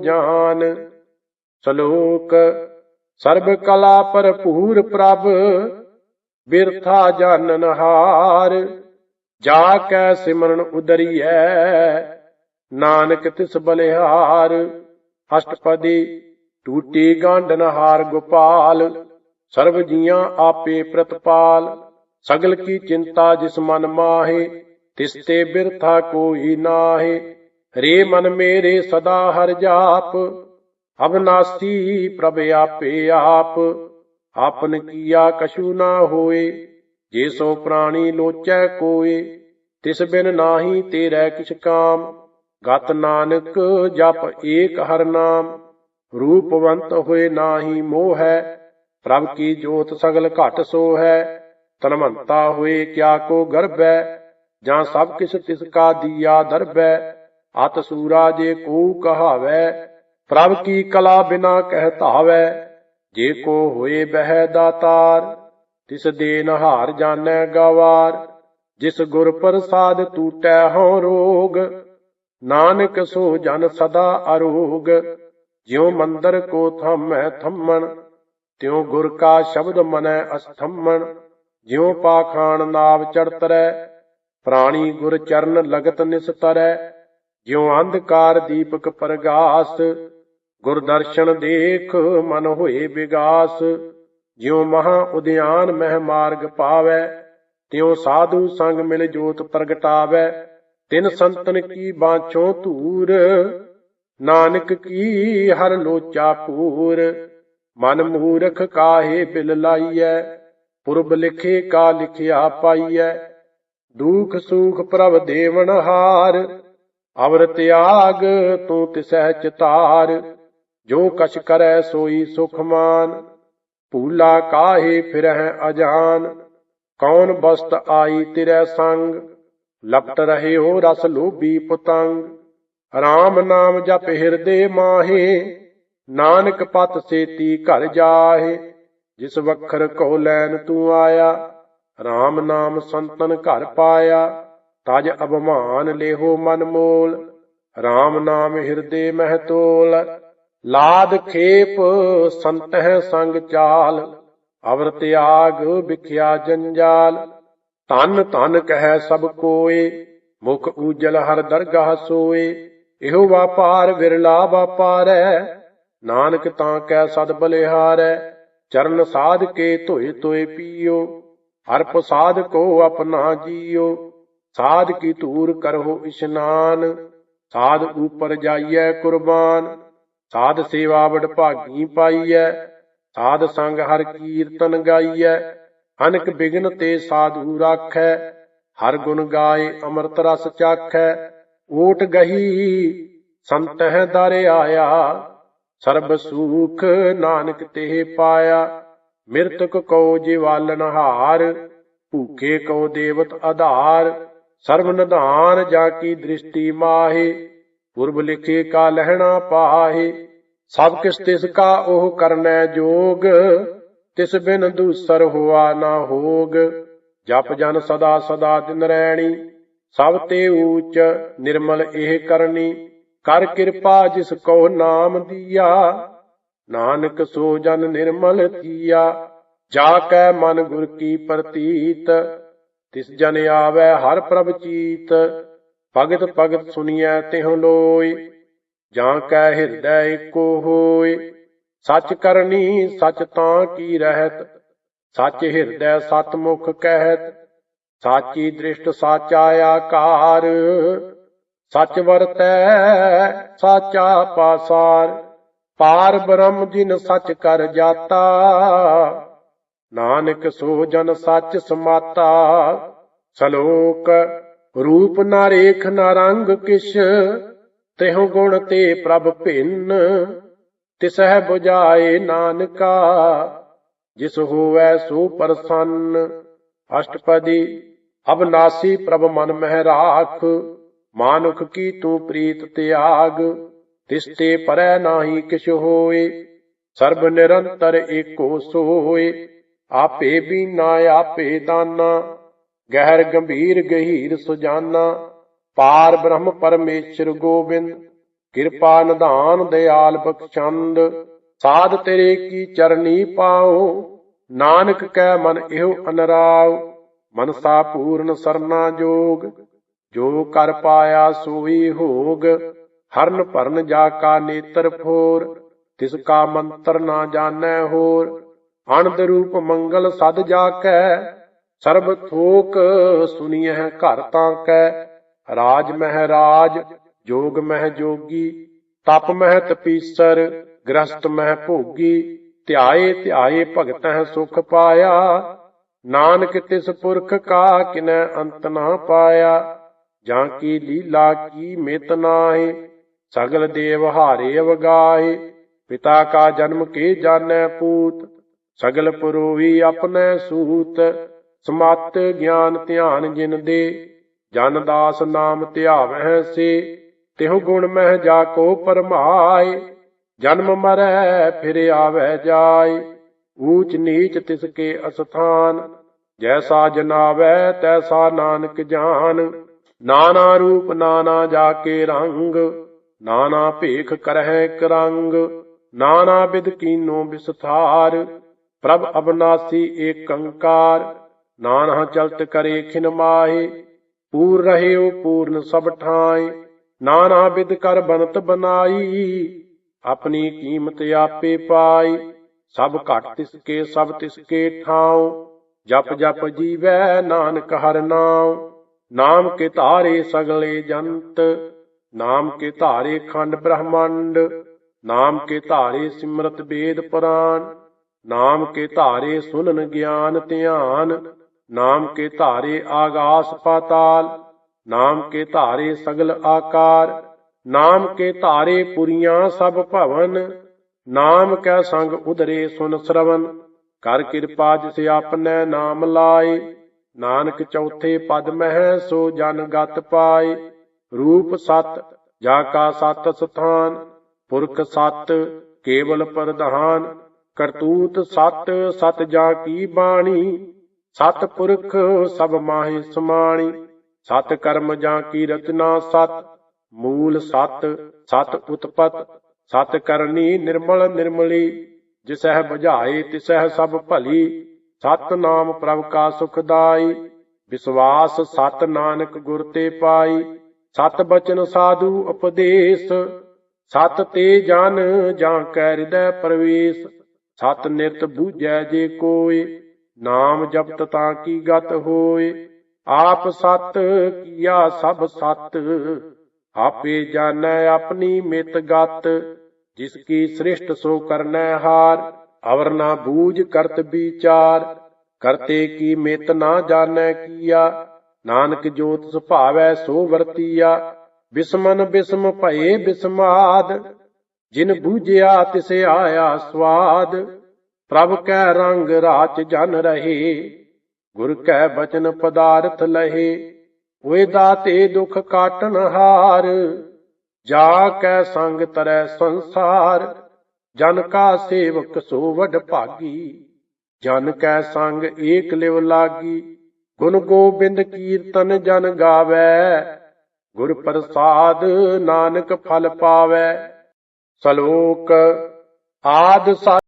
ਜਾਨ। ਸ਼ਲੋਕ, ਸਰਬ ਕਲਾ ਭਰਪੂਰ ਪ੍ਰਭ, ਬਿਰਥਾ ਜਾਣਨ ਹਾਰ ਜਾ ਕੈ ਸਿਮਰਨ ਉਦਰੀਐ, ਨਾਨਕ ਤਿਸ ਬਲਿਹਾਰ। ਅਸ਼ਟਪਦੀ ਟੂਟੀ ਗਾਂਡਨ ਹਾਰ ਗੋਪਾਲ, ਸਰਬ ਜੀਆਂ ਆਪੇ ਪ੍ਰਤਪਾਲ। ਸਗਲ ਕੀ ਚਿੰਤਾ ਜਿਸ ਮਨ ਮਾਹੇ, ਤਿਸ ਤੇ ਬਿਰਥਾ ਕੋਈ ਨਾਹੀ। ਰੇ ਮਨ ਮੇਰੇ ਸਦਾ ਹਰ ਜਾਪ ਅਬਨਾਸੀ ਪ੍ਰਭ ਆਪੇ ਆਪ। ਆਪਨ ਕੀਆ ਕਛੂ ਨਾ ਹੋਏ, ਜੇ ਸੋ ਪ੍ਰਾਣੀ ਲੋਚੈ ਕੋਏ, ਤਿਸ ਬਿਨ ਨਾਹੀ ਤੇਰੇ ਕਿਛ ਕਾਮ। ਗਤ ਨਾਨਕ ਜਪ ਏਕ ਹਰ ਨਾਮ, ਰੂਪਵੰਤ ਹੋਏ ਨਾਹੀ ਮੋਹ ਹੈ, ਪ੍ਰਭ ਕੀ ਜੋਤ ਸਗਲ ਘਟ ਸੋ ਹੈ। ਤਨਵੰਤਾ ਹੋਏ ਕਿਆ ਕੋ ਗਰਭੈ, ਜਾਂ ਸਭ ਕਿਛ ਤਿਸ ਕਾ ਦੀਆ ਦਰਬੈ ਅਤ ਸੂਰਾ ਜੇ ਕੋ ਕਹਾਵੈ, ਪ੍ਰਭ ਕੀ ਕਲਾ ਬਿਨਾ ਕਹਿ ਧਾਵੈ, ਜੇ ਕੋ ਹੋਏ ਬਹਿ ਦਾਤਾਰ, ਤਿਸ ਦੇ ਨਹਾਰ ਜਾਣੈ ਗਵਾਰ, ਜਿਸ ਗੁਰ ਪ੍ਰਸਾਦ ਟੂਟੈ ਹਉ ਰੋਗ, ਨਾਨਕ ਸੋ ਜਨ ਸਦਾ ਅਰੋਗ, ਜਿਉ ਮੰਦਰ ਕੋ ਥਮੈ ਥੰਮਣ, ਤਿਉ ਗੁਰ ਕਾ ਸ਼ਬਦ ਮਨੈ ਅਸਥੰਮਣ, ਜਿਉ ਪਾਖਾਨ ਨਾਵ ਚੜਤਰੈ ਪ੍ਰਾਣੀ ਗੁਰ ਚਰਨ ਲਗਤ ਨਿਸਤਰੈ ਜਿਉ ਅੰਧਕਾਰ ਦੀਪਕ ਪ੍ਰਗਾਸ, ਗੁਰ ਦਰਸ਼ਨ ਦੇਖ ਮਨ ਹੋਏ ਵਿਗਾਸ ਜਿਉ ਮਹਾ ਉਦਿਆਨ ਮਹਿ ਮਾਰਗ ਪਾਵੈ, ਤਿਉ ਸਾਧੂ ਸੰਗ ਮਿਲ ਜੋਤ ਪ੍ਰਗਟਾਵੈ। ਤਿਨ ਸੰਤਨ ਕੀ ਬਾਝੋਂ ਧੂਰ, ਨਾਨਕ ਕੀ ਹਰ ਲੋਚਾ ਪੂਰ। ਮਨ ਮੂਰਖ ਕਾਹੇ ਬਿਲ ਲਾਈਐ, ਪੁਰਬ ਲਿਖੇ ਕਾ ਲਿਖਿਆ ਪਾਈਐ। ਦੁਖ ਸੁਖ ਪ੍ਰਭ ਦੇਵਨ ਹਾਰ ਅਵਰ ਤਿਆਗ, ਤੂੰ ਤਿਸਹਿ ਚਿਤਾਰ, ਜੋ ਕਛ ਕਰੈ ਸੋਈ ਸੁਖਮਾਨ, ਭੂਲਾ ਕਾਹੇ ਫਿਰਹਿ ਅਜਾਨ, ਕੌਣ ਬਸਤ ਆਈ ਤਿਰੈ ਸੰਗ, ਲਪਟ ਰਹਿਓ ਰਸ ਲੋਭੀ ਪਤੰਗ RAM ਨਾਮ ਜਪ ਹਿਰਦੇ ਮਾਹੇ, ਨਾਨਕ ਪਤ ਸੇਤੀ ਘਰ ਜਾਹੇ, ਜਿਸ ਵਖਰ ਕੋ ਲੈਨ ਤੂੰ ਆਇਆ RAM ਨਾਮ ਸੰਤਨ ਘਰ ਪਾਇਆ ਤਜ ਅਭਮਾਨ ਲੇਹੋ ਮਨ ਮੋਲ RAM ਨਾਮ ਹਿਰਦੇ ਮਹਿ ਤੋਲ। ਲਾਦ ਖੇਪ ਸੰਤਹਿ ਸੰਗ ਚਾਲ ਅਵਰ ਤਿਆਗ ਵਿਖਿਆ ਜੰਜਾਲ। ਧਨ ਧਨ ਕਹਿ ਸਭ ਕੋਏ, ਮੁਖ ਊਜਲ ਹਰ ਦਰਗਾਹ ਸੋਏ। ਇਹੋ ਵਾਪਾਰ ਵਿਰਲਾ ਵਾਪਾਰੈ, ਨਾਨਕ ਤਾਂ ਕੈ ਸਦ ਬਲਿਹਾਰੈ। ਚਰਨ ਸਾਧ ਕੇ ਧੋਏ ਧੋਏ ਪੀਓ, ਹਰ ਪ੍ਰਸਾਦ ਕੋ ਆਪਣਾ ਜੀਓ। ਸਾਧ ਕੀ ਧੂਰ ਕਰੋ ਇਸ਼ਨਾਨ, ਸਾਧ ਉਪਰ ਜਾਈਐ ਕੁਰਬਾਨ, ਸਾਧ ਸੇਵਾ ਵਡ ਭਾਗੀ ਪਾਈਐ, ਸਾਧ ਸੰਗ ਹਰ ਕੀਰਤਨ ਗਾਈਐ ਅਨਕ ਬਿਗਨ ਤੇ ਸਾਧੂ ਰਾਖੈ, ਹਰ ਗੁਣ ਗਾਏ ਅੰਮ੍ਰਿਤ ਰਸ ਚਾਖੈ ਓਟ ਗਹੀ ਸੰਤਹਿ ਦਰ ਆਇਆ, ਸਰਬ ਸੁਖ ਨਾਨਕ ਤੇ ਪਾਇਆ, ਮਿਰਤਕ ਕੋ ਜਿਵਾਲਨ ਹਾਰ, ਭੂਖੇ ਕੋ ਦੇਵਤ ਆਧਾਰ ਸਰਬ ਨਿਧਾਨ ਜਾ ਕੀ ਦ੍ਰਿਸ਼ਟੀ ਮਾਹੇ, ਪੁਰਬ ਲਿਖੇ ਕਾ ਲਹਿਣਾ ਪਾਹੇ। ਸਭ ਕਿਸ ਤਿਸ ਕਾ ਉਹ ਕਰਨੈ ਜੋਗ, ਤਿਸ ਬਿਨ ਦੂਸਰ ਹੋਆ ਨਾ ਹੋਗ। ਜਪ ਜਨ ਸਦਾ ਸਦਾ ਦਿਨ ਰਹਿਣੀ ਸਭ ਤੇ ਊਚ ਨਿਰਮਲ ਇਹ ਕਰਨੀ। ਕਰ ਕਿਰਪਾ ਜਿਸ ਕੋ ਨਾਮ ਦੀਆ, ਨਾਨਕ ਸੋ ਜਨ ਨਿਰਮਲ ਕੀਆ। ਜਾ ਕੈ ਮਨ ਗੁਰ ਕੀ ਪ੍ਰਤੀਤ ਤਿਸ ਜਨ ਆਵੈ ਹਰ ਪ੍ਰਭ ਚੀਤ, ਭਗਤ ਭਗਤ ਸੁਨੀਐ ਤਿਹੁ ਲੋਈ। ਜਾਂ ਕੈ ਹਿਰਦੈ ਏਕੋ ਹੋਏ ਸੱਚ ਕਰਨੀ ਸੱਚ ਤਾਂ ਕੀ ਰਹਿਤ? ਸੱਚ ਹਿਰਦੈ ਸਤ ਮੁਖ ਕਹਿਤ, ਸਾਚੀ ਦ੍ਰਿਸ਼ਟ ਸਾਚਾ ਆਕਾਰ। ਸੱਚ ਵਰਤੈ ਸਾਚਾ ਪਾਸਾਰ, ਪਾਰ ਬ੍ਰਹਮ ਜਿਨ ਸੱਚ ਕਰ ਜਾਤਾ। ਨਾਨਕ ਸੋ ਜਨ ਸੱਚ ਸਮਾਤਾ, ਸ਼ਲੋਕ ਰੂਪ ਨਾ ਰੇਖ ਨਾ ਰੰਗ ਕਿਛ, ਤਿਹੁ ਗੁਣ ਤੇ ਪ੍ਰਭ ਭਿੰਨ, ਤਿਸਹਿ 부ਝਾਏ ਨਾਨਕਾ, ਜਿਸ ਹੋਵੈ ਸੋ ਪ੍ਰਸੰਨ, ਅਸ਼ਟਪਦੀ ਅਬਨਾਸੀ ਪ੍ਰਭ ਮਨ ਮਹਿ ਰਾਖ, ਮਾਨੁਖ ਕੀ ਤੂੰ ਪ੍ਰੀਤ ਤਿਆਗ ਤਿਸ਼ਤੇ ਪਰੈ ਨਾਹੀ ਕਿਛ ਹੋਏ, ਸਰਬ ਨਿਰੰਤਰ ਏਕੋ ਸੋਏ। ਆਪੇ ਬੀਨਾ, ਆਪੇ ਦਾਨਾ, ਗਹਿਰ ਗੰਭੀਰ ਗਹੀਰ ਸੁਜਾਨਾ, ਪਾਰ ਬ੍ਰਹਮ ਪਰਮੇਸ਼ਰ ਗੋਬਿੰਦ, ਕਿਰਪਾ ਨਿਧਾਨ ਦਿਆਲ ਬਖਸ਼ੰਦ ਸਾਧ ਤੇਰੇ ਕੀ ਚਰਨੀ ਪਾਉ ਨਾਨਕ ਕੈ ਮਨ ਇਹੋ ਅਨਰਾਉ ਮਨਸਾ ਪੂਰਨ ਸਰਨਾ ਜੋਗ, ਜੋ ਕਰ ਪਾਇਆ ਸੋਈ ਹੋਗ, ਹਰਨ ਭਰਨ ਜਾ ਕਾ ਨੇਤਰ ਫੋਰ, ਤਿਸ ਕਾ ਮੰਤਰ ਨਾ ਜਾਣੈ ਹੋਰ ਅਨੰਦ ਰੂਪ ਮੰਗਲ ਸਦ ਜਾ ਕੈ ਸਰਬ ਥੋਕ ਸੁਨੀਐ ਘਰ ਤਾਂ ਕੈ। ਰਾਜ ਮਹਿ ਰਾਜ, ਜੋਗ ਮਹਿ ਜੋਗੀ, ਤਪ ਮਹਿ ਤਪੀਸਰ, ਗ੍ਰਸਤ ਮਹਿ ਭੋਗੀ, ਧਿਆਏ ਧਿਆਏ ਭਗਤਹਿ ਸੁਖ ਪਾਇਆ। ਨਾਨਕ ਤਿਸ ਪੁਰਖ ਕਾ ਕਿਨੈ ਅੰਤ ਨਾ ਪਾਇਆ। ਜਾਂ ਕੀ ਲੀਲਾ ਕੀ ਮਿਤ ਨਾਹੀ, ਸਗਲ ਦੇਵ ਹਾਰੇ ਅਵਗਾਹੇ, ਪਿਤਾ ਕਾ ਜਨਮ ਕੇ ਜਾਣੈ ਪੂਤ। ਸਗਲ ਪੁਰੋਹੀ ਆਪਣੈ ਸੂਤ, ਸਮਤ ਗਿਆਨ ਧਿਆਨ ਜਿਨ ਦੇ, ਜਨ ਦਾਸ ਨਾਮ ਧਿਆਵਹਿ ਸੇ, ਤਿਹੁ ਗੁਣ ਮਹਿ ਜਾ ਕੋ ਪਰਮਾਏ, ਜਨਮ ਮਰੈ ਫਿਰ ਆਵੈ ਜਾਏ, ਊਚ ਨੀਚ ਤਿਸ ਕੇ ਅਸਥਾਨ, ਜੈਸਾ ਜਨਾਵੈ ਤੈਸਾ ਨਾਨਕ ਜਾਨ, ਨਾਨਾ ਰੂਪ ਨਾਨਾ ਜਾ ਕੇ ਰੰਗ, ਨਾਨਾ ਭੇਖ ਕਰਹਿ ਕਰੰਗ, ਨਾਨਾ ਬਿਦ ਕੀਨੋ ਵਿਸਥਾਰ ਪ੍ਰਭ ਅਬਨਾਸੀ ਏਕੰਕਾਰ ਨਾਨਹ ਚਲਤ ਕਰੇ ਖਿਨ ਮਾਹੇ, ਪੂਰ ਰਹਿਓ ਪੂਰਨ ਸਭ ਠਾਏ ਨਾਨਾ ਬਿਦ ਕਰ ਬਨਤ ਬਨਾਈ, ਆਪਣੀ ਕੀਮਤ ਆਪੇ ਪਾਈ, ਸਭ ਘਟ ਤਿਸ ਕੇ ਸਭ ਤਿਸ ਕੇ ਠਾਉ ਜਪ ਜਪ ਜੀਵੈ ਨਾਨਕ ਹਰ ਨਾਮ ਨਾਮ ਕੇ ਧਾਰੇ ਸਗਲੇ ਜੰਤ, ਨਾਮ ਕੇ ਧਾਰੇ ਖੰਡ ਬ੍ਰਹਮੰਡ, ਨਾਮ ਕੇ ਧਾਰੇ ਸਿਮਰਤ ਵੇਦ ਪੁਰਾਨ ਨਾਮ ਕੇ ਧਾਰੇ ਸੁਨਨ ਗਿਆਨ ਧਿਆਨ, ਨਾਮ ਕੇ ਧਾਰੇ ਆਗਾਸ ਪਾਤਾਲ, ਨਾਮ ਕੇ ਧਾਰੇ ਸਗਲ ਆਕਾਰ, ਨਾਮ ਕੇ ਧਾਰੇ ਪੁਰੀਆਂ ਸਭ ਭਵਨ, ਨਾਮ ਕੈ ਸੰਗ ਉਧਰੇ ਸੁਨ ਸਰਵਨ, ਕਰ ਕਿਰਪਾ ਜਿਸ ਆਪਨੈ ਨਾਮ ਲਾਏ, ਨਾਨਕ ਚੌਥੇ ਪਦ ਮਹਿ ਸੋ ਜਨ ਗਤ ਪਾਏ, ਰੂਪ ਸਤ ਜਾ ਕਾ ਸਤ ਸਥਾਨ, ਪੁਰਖ ਸਤ ਕੇਵਲ ਪ੍ਰਧਾਨ ਕਰਤੂਤ ਸਤ ਸਤ ਜਾ ਕੀ ਬਾਣੀ? ਸਤ ਪੁਰਖ ਸਭ ਮਾਹਿ ਸਮਾਣੀ। ਸਤ ਕਰਮ ਜਾਂ ਕੀ ਰਚਨਾ ਸਤ? ਮੂਲ ਸਤ ਸਤ ਉਤਪਤ। ਸਤ ਕਰਨੀ ਨਿਰਮਲ ਨਿਰਮਲੀ। ਜਿਸਹਿ ਬੁਝਾਏ, ਤਿਸਹਿ ਸਭ ਭਲੀ। ਸਤ ਨਾਮ ਪ੍ਰਭ ਕਾ ਸੁਖਦਾਈ ਵਿਸ਼ਵਾਸ ਸਤ ਨਾਨਕ ਗੁਰ ਤੇ ਪਾਈ। ਸਤ ਬਚਨ ਸਾਧੂ ਉਪਦੇਸ਼। ਸਤ ਤੇ ਜਨ ਜਾਂ ਕੈ ਹਿਰਦੈ ਪ੍ਰਵੇਸ਼। ਸਤ ਨਿਤ ਬੂਝੈ ਜੇ ਕੋਇ ਨਾਮ ਜਪਤ ਤਾਂ ਕੀ ਗਤ ਹੋਏ? ਆਪ ਸਤ ਕੀਆ ਸਭ ਸਤ, ਆਪੇ ਜਾਣੈ ਆਪਣੀ ਮਿਤ ਗਤ। ਜਿਸ ਕੀ ਸ੍ਰਿਸ਼ਟ ਸੋ ਕਰਨੈ ਹਾਰ, ਅਵਰ ਨਾ ਬੂਝ ਕਰਤ ਵਿਚਾਰ। ਕਰਤੇ ਕੀ ਮਿਤ ਨਾ ਜਾਣੈ ਕੀਆ, ਨਾਨਕ ਜੋਤ ਸੁਭਾਵੈ ਸੋ ਵਰਤੀਆ। ਬਿਸਮਨ ਬਿਸਮ ਭਏ ਬਿਸਮਾਦ ਜਿਨ ਬੂਝਿਆ ਤਿਸੇ ਆਇਆ ਸਵਾਦ, ਪ੍ਰਭ ਕੈ ਰੰਗ ਰਾਚ ਜਨ ਰਹੇ, ਗੁਰ ਕੈ ਬਚਨ ਪਦਾਰਥ ਲਹੇ, ਓਏ ਦਾਤੇ ਦੁਖ ਕਾਟਨ ਹਾਰ, ਜਾ ਕੈ ਸੰਗ ਤਰੈ ਸੰਸਾਰ, ਜਨ ਕਾ ਸੇਵਕ ਸੋ ਵਡ ਭਾਗੀ, ਜਨ ਕੈ ਸੰਗ ਏਕ ਲਿਵ ਲਾਗੀ, ਗੁਣ ਗੋਬਿੰਦ ਕੀਰਤਨ ਜਨ ਗਾਵੈ, ਗੁਰ ਪ੍ਰਸਾਦ ਨਾਨਕ ਫਲ ਪਾਵੈ। ਸਲੋਕ ਆਦ